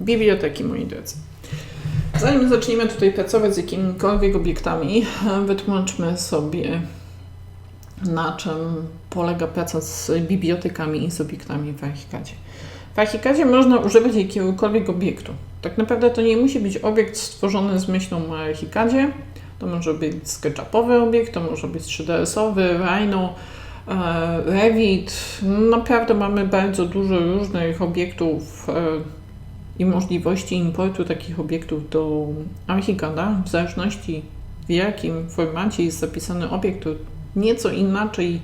Biblioteki, moi drodzy. Zanim zaczniemy tutaj pracować z jakimikolwiek obiektami, wytłumaczmy sobie, na czym polega praca z bibliotekami i z obiektami w Archicadzie. W Archicadzie można używać jakiegokolwiek obiektu. Tak naprawdę to nie musi być obiekt stworzony z myślą o Archicadzie. To może być SketchUpowy obiekt, to może być 3ds-owy, Rhino, e, Revit. Naprawdę mamy bardzo dużo różnych obiektów e, i możliwości importu takich obiektów do Archicada, w zależności w jakim formacie jest zapisany obiekt, to nieco inaczej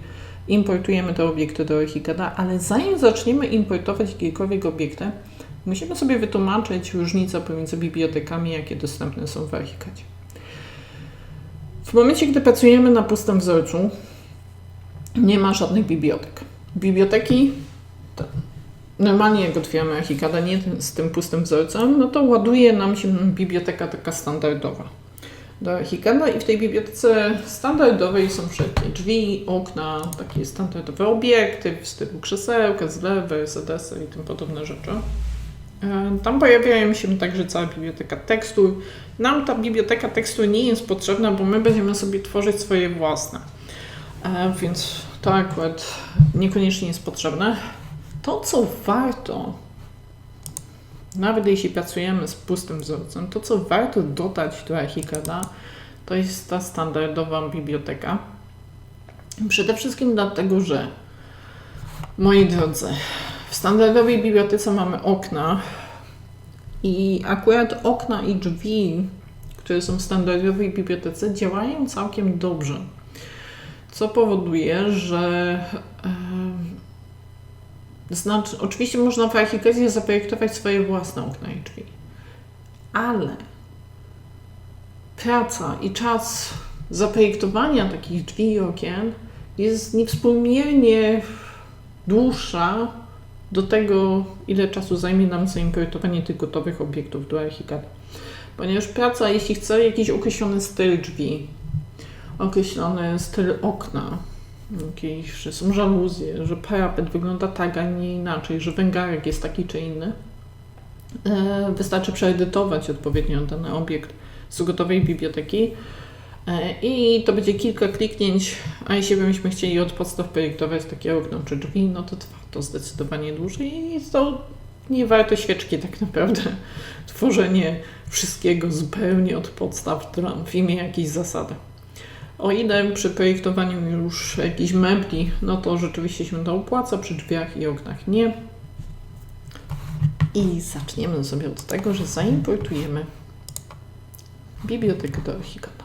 importujemy te obiekty do Archicada, ale zanim zaczniemy importować jakiekolwiek obiekty, musimy sobie wytłumaczyć różnicę pomiędzy bibliotekami, jakie dostępne są w Archicadzie. W momencie, gdy pracujemy na pustym wzorcu, nie ma żadnych bibliotek. Biblioteki normalnie jak otwieramy Archicada, nie z tym pustym wzorcem, no to ładuje nam się biblioteka taka standardowa do Archicada i w tej bibliotece standardowej są wszelkie drzwi, okna, takie standardowe obiekty w stylu krzesełka, zlewy, sedesy i tym podobne rzeczy. E, tam pojawiają się także cała biblioteka tekstur. Nam ta biblioteka tekstur nie jest potrzebna, bo my będziemy sobie tworzyć swoje własne. E, więc to akurat niekoniecznie jest potrzebne. To, co warto, nawet jeśli pracujemy z pustym wzorcem, to, co warto dodać do Archicada, to jest ta standardowa biblioteka. Przede wszystkim dlatego, że moi drodzy, w standardowej bibliotece mamy okna i akurat okna i drzwi, które są w standardowej bibliotece, działają całkiem dobrze. Co powoduje, że znaczy, oczywiście można w Archikezie zaprojektować swoje własne okna i drzwi, ale praca i czas zaprojektowania takich drzwi i okien jest niewspółmiernie dłuższa do tego, ile czasu zajmie nam zaimportowanie tych gotowych obiektów do Archicad. Ponieważ praca, jeśli chce jakiś określony styl drzwi, określony styl okna, jakieś, że są żaluzje, że parapet wygląda tak, a nie inaczej, że węgarek jest taki czy inny, e, wystarczy przeedytować odpowiednio dany obiekt z gotowej biblioteki e, i to będzie kilka kliknięć, a jeśli byśmy chcieli od podstaw projektować takie okno czy drzwi, no to trwa to zdecydowanie dłużej i to nie warte świeczki tak naprawdę. Tworzenie wszystkiego zupełnie od podstaw w imię jakiejś zasady. O ile przy projektowaniu już jakichś mebli, no to rzeczywiście się to opłaca, przy drzwiach i oknach nie. I zaczniemy sobie od tego, że zaimportujemy bibliotekę do Archicada.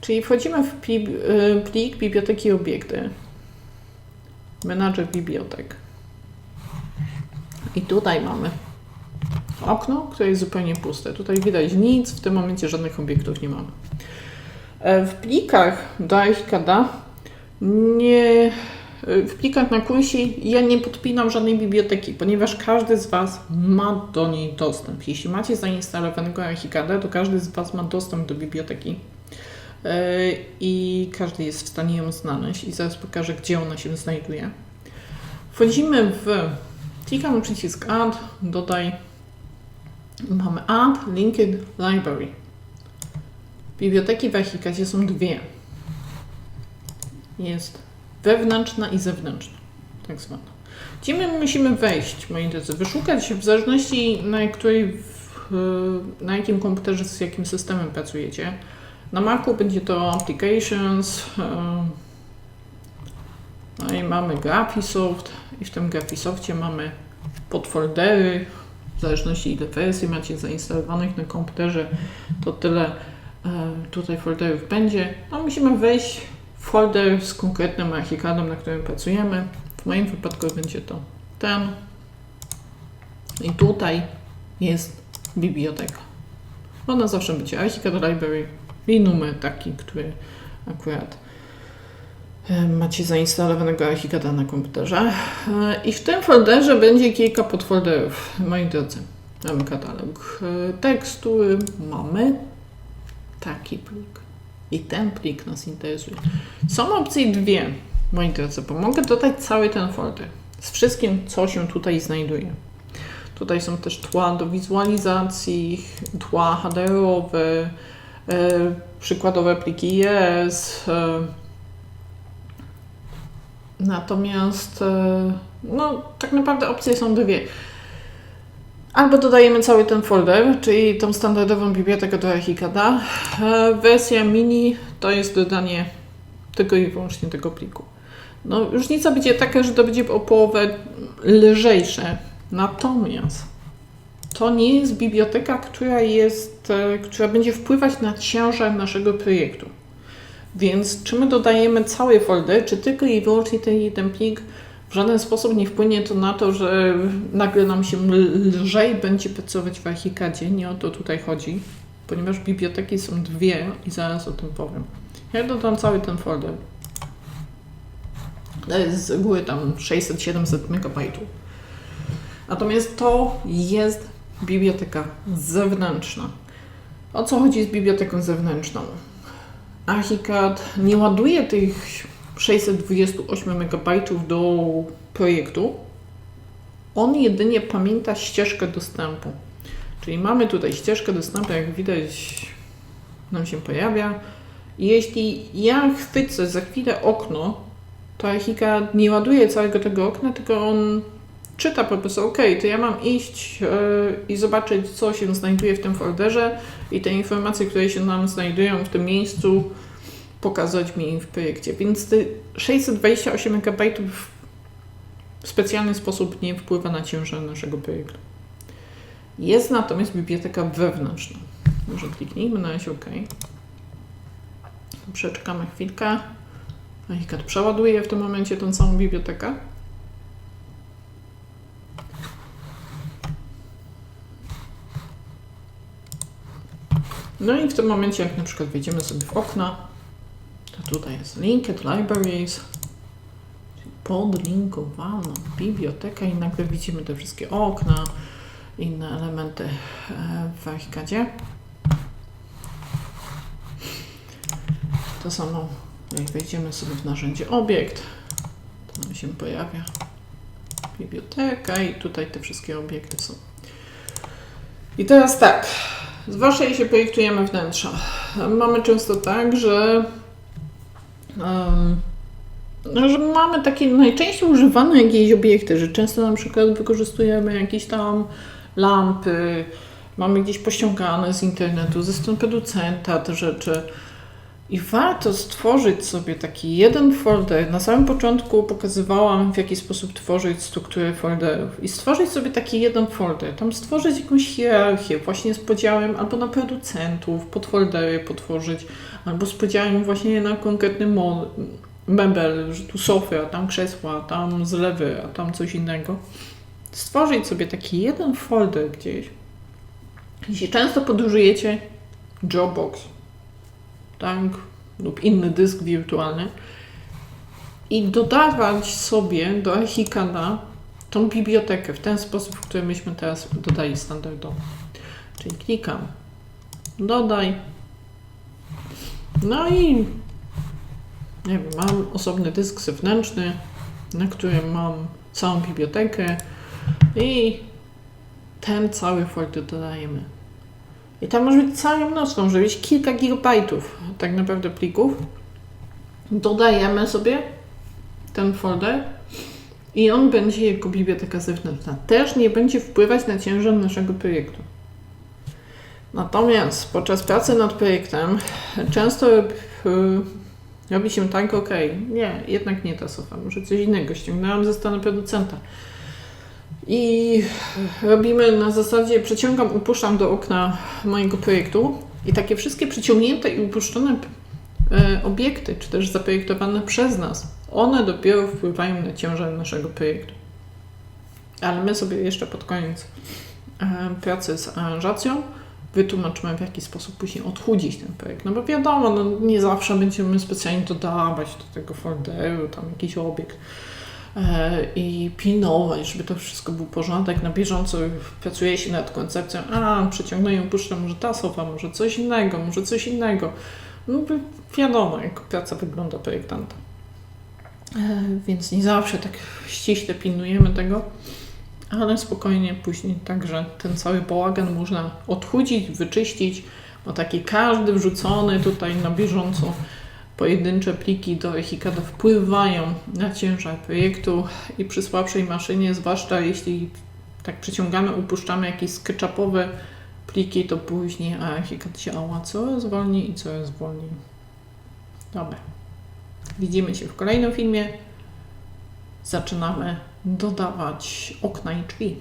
Czyli wchodzimy w y, plik biblioteki obiekty, menadżer bibliotek. I tutaj mamy okno, które jest zupełnie puste. Tutaj widać nic, w tym momencie żadnych obiektów nie mamy. E, w plikach do Archicada nie e, w plikach na kursie ja nie podpinam żadnej biblioteki, ponieważ każdy z Was ma do niej dostęp. Jeśli macie zainstalowanego Archicada, to każdy z Was ma dostęp do biblioteki e, i każdy jest w stanie ją znaleźć i zaraz pokażę, gdzie ona się znajduje. Wchodzimy w, klikamy przycisk Add, dodaj, mamy Add Linked Library. Biblioteki w Archikadzie są dwie. Jest wewnętrzna i zewnętrzna, tak zwana. Gdzie my musimy wejść, moi drodzy? Wyszukać w zależności na, której, na jakim komputerze z jakim systemem pracujecie. Na Macu będzie to Applications, e, no i mamy Graphisoft i w tym Graphisoftie mamy podfoldery, w zależności ile wersji macie zainstalowanych na komputerze, to tyle E, tutaj folderów będzie, no musimy wejść w folder z konkretnym archikadem, na którym pracujemy. W moim wypadku będzie to ten. I tutaj jest biblioteka. Ona zawsze będzie Archicad Library i numer taki, który akurat e, macie zainstalowanego Archicada na komputerze. E, I w tym folderze będzie kilka podfolderów, moi drodzy. Mamy katalog tekstury, mamy taki plik. I ten plik nas interesuje. Są opcje dwie, moi drodzy, bo mogę dodać cały ten folder z wszystkim, co się tutaj znajduje. Tutaj są też tła do wizualizacji, tła HDR-owe, e, przykładowe pliki ES. E, natomiast e, no, tak naprawdę opcje są dwie. Albo dodajemy cały ten folder, czyli tą standardową bibliotekę do Archicada. E, wersja mini to jest dodanie tylko i wyłącznie tego pliku. No, różnica będzie taka, że to będzie o połowę lżejsze. Natomiast to nie jest biblioteka, która jest, e, która będzie wpływać na ciężar naszego projektu. Więc czy my dodajemy cały folder, czy tylko i wyłącznie ten jeden plik, w żaden sposób nie wpłynie to na to, że nagle nam się lżej będzie pracować w Archicadzie. Nie o to tutaj chodzi, ponieważ biblioteki są dwie i zaraz o tym powiem. Ja dodam cały ten folder. To jest z reguły tam 600-700 MB. Natomiast to jest biblioteka zewnętrzna. O co chodzi z biblioteką zewnętrzną? Archicad nie ładuje tych 628 MB do projektu. On jedynie pamięta ścieżkę dostępu. Czyli mamy tutaj ścieżkę dostępu, jak widać, nam się pojawia. Jeśli ja chwycę za chwilę okno, to Archicad nie ładuje całego tego okna, tylko on czyta po prostu, ok, to ja mam iść yy, i zobaczyć, co się znajduje w tym folderze i te informacje, które się nam znajdują w tym miejscu, pokazać mi w projekcie. Więc te 628 MB w specjalny sposób nie wpływa na ciężar naszego projektu. Jest natomiast biblioteka wewnętrzna. Może kliknijmy na razie OK. Przeczekamy chwilkę. Ikat przeładuje w tym momencie tą samą bibliotekę. No i w tym momencie, jak na przykład wejdziemy sobie w okna, to tutaj jest Linked Libraries, podlinkowana biblioteka i nagle widzimy te wszystkie okna, inne elementy e, w Archicadzie. To samo, jak wejdziemy sobie w narzędzie obiekt, to nam się pojawia biblioteka i tutaj te wszystkie obiekty są. I teraz tak, zwłaszcza jeśli projektujemy wnętrza, mamy często tak, że że mamy takie najczęściej używane jakieś obiekty, że często na przykład wykorzystujemy jakieś tam lampy, mamy gdzieś pościągane z internetu, ze strony producenta te rzeczy. I warto stworzyć sobie taki jeden folder. Na samym początku pokazywałam, w jaki sposób tworzyć strukturę folderów. I stworzyć sobie taki jeden folder. Tam stworzyć jakąś hierarchię, właśnie z podziałem albo na producentów, podfoldery potworzyć, albo z podziałem właśnie na konkretny mebel, że tu sofy, a tam krzesła, a tam zlewy, a tam coś innego. Stworzyć sobie taki jeden folder gdzieś. Jeśli często podróżujecie, Dropbox, tak, lub inny dysk wirtualny i dodawać sobie do Archicada tą bibliotekę w ten sposób, w którym myśmy teraz dodali standardowo. Czyli klikam dodaj. No i nie wiem, mam osobny dysk zewnętrzny, na którym mam całą bibliotekę i ten cały folder dodajemy. I tam może być całe mnóstwo, może być kilka gigabajtów tak naprawdę plików. Dodajemy sobie ten folder i on będzie jako biblioteka zewnętrzna. Też nie będzie wpływać na ciężar naszego projektu. Natomiast podczas pracy nad projektem często robi się tak, ok, nie, jednak nie ta sofa, może coś innego, ściągnęłam ze strony producenta. I robimy na zasadzie przeciągam, upuszczam do okna mojego projektu i takie wszystkie przyciągnięte i upuszczone e, obiekty, czy też zaprojektowane przez nas, one dopiero wpływają na ciężar naszego projektu. Ale my sobie jeszcze pod koniec e, pracy z aranżacją wytłumaczymy, w jaki sposób później odchudzić ten projekt. No bo wiadomo, no nie zawsze będziemy specjalnie dodawać do tego folderu tam jakiś obiekt e, i pilnować, żeby to wszystko był porządek. Na bieżąco pracuje się nad koncepcją, a przeciągnę puszczę, może ta sofa, może coś innego, może coś innego. No wiadomo, jak praca wygląda projektanta. E, więc nie zawsze tak ściśle pilnujemy tego, ale spokojnie później także ten cały bałagan można odchudzić, wyczyścić, bo taki każdy wrzucony tutaj na bieżąco pojedyncze pliki do Echikada wpływają na ciężar projektu i przy słabszej maszynie, zwłaszcza jeśli tak przyciągamy, upuszczamy jakieś sketchupowe pliki, to później a Echikad działa coraz wolniej i coraz wolniej. Dobra. Widzimy się w kolejnym filmie. Zaczynamy dodawać okna i drzwi.